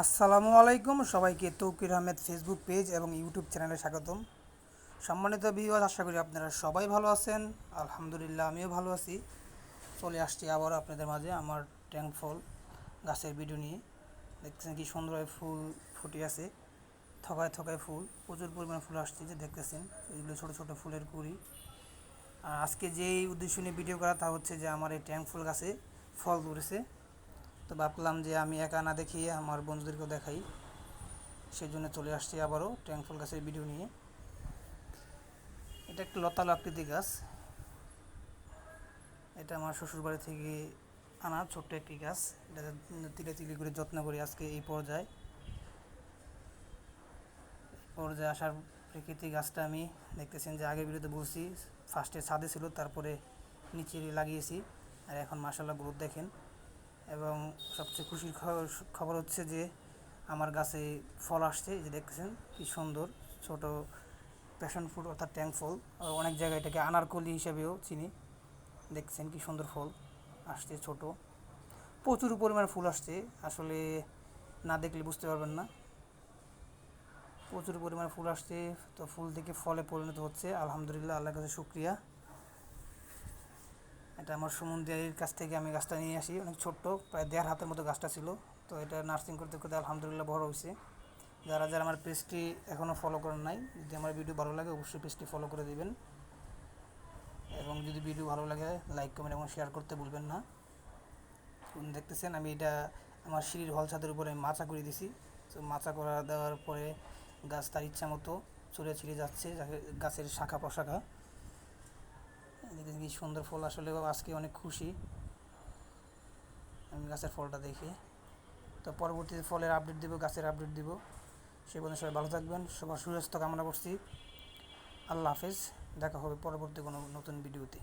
আসসালামু আলাইকুম, সবাইকে তৌকির আহমেদ ফেসবুক পেজ এবং ইউটিউব চ্যানেলে স্বাগতম। সম্মানিত ভিউয়ার আশা করি আপনারা সবাই ভালো আছেন। আলহামদুলিল্লাহ, আমিও ভালো আছি। চলে আসছি আবার আপনাদের মাঝে আমার ট্যাঙ্ক ফল গাছের ভিডিও নিয়ে। দেখতেছেন কি সুন্দরভাবে ফুল ফুটে আছে, থকায় থকায় ফুল, প্রচুর পরিমাণে ফুল আসছে যে দেখতেছেন, এগুলো ছোটো ছোটো ফুলের কুড়ি। আর আজকে যেই উদ্দেশ্য নিয়ে ভিডিও করা, তা হচ্ছে যে আমার এই ট্যাঙ্ক ফুল গাছে ফল ধরেছে। তো ভাবলাম যে আমি একা না দেখিয়ে আমার বন্ধুদেরকেও দেখাই। সেই জন্য চলে আসছি আবারও ট্যাঙ্ক ফুল গাছের ভিডিও নিয়ে। এটা একটা লতালো আকৃতি গাছ। এটা আমার শ্বশুরবাড়ি থেকে আনা ছোট্ট একটি গাছ। এটা তিলে তিলে করে যত্ন করি আজকে এই পর্যায়ে। পর্যায়ে আসার প্রেক্ষিতে গাছটা আমি দেখতেছেন যে আগের বিরুদ্ধে বলছি ফার্স্টে ছাদে ছিল, তারপরে নিচে লাগিয়েছি। আর এখন মাসাল্লাহ গ্রোথ দেখেন। এবং সবচেয়ে খুশির খবর হচ্ছে যে আমার গাছে ফল আসছে যে দেখতেছেন কি সুন্দর, ছোট প্যাশন ফ্রুট অর্থাৎ ট্যাঙ্ক ফল। অনেক জায়গায় এটাকে আনারকলি হিসেবেও চিনি। দেখছেন কি সুন্দর ফল আসছে ছোট। প্রচুর পরিমাণে ফুল আসছে, আসলে না দেখলে বুঝতে পারবেন না। প্রচুর পরিমাণে ফুল আসছে, তো ফুল থেকে ফলে পরিণত হচ্ছে। আলহামদুলিল্লাহ, আল্লাহর কাছে শুক্রিয়া। এটা আমার সুমন্দির কাছ থেকে আমি গাছটা নিয়ে আসি, অনেক ছোট্ট, প্রায় দেড় হাতের মতো গাছটা ছিল। তো এটা নার্সিং করতে করতে আলহামদুলিল্লাহ বড় হয়েছে। যারা যারা আমার পেজটি এখনও ফলো করেন নাই, যদি আমার ভিডিও ভালো লাগে, অবশ্যই পেজটি ফলো করে দিবেন। এবং যদি ভিডিও ভালো লাগে লাইক কমেন্ট এবং শেয়ার করতে ভুলবেন না। দেখতেছেন, আমি এটা আমার সিঁড়ির হল ছাদের উপরে মাচা করে দিছি। তো মাচা করা দেওয়ার পরে গাছ তার ইচ্ছা মতো চলে ছিঁড়ে যাচ্ছে গাছের শাখা প্রশাখা। দেখেন কি সুন্দর ফল আসলে আজকে অনেক খুশি। আমি গাছের ফলটা দেখে। তো পরবর্তীতে ফলের আপডেট দিব, গাছের আপডেট দিব। সে পর্যন্ত সবাই ভালো থাকবেন, সবার সুস্বাস্থ্য কামনা করছি। আল্লাহ হাফেজ, দেখা হবে পরবর্তী কোনো নতুন ভিডিওতে।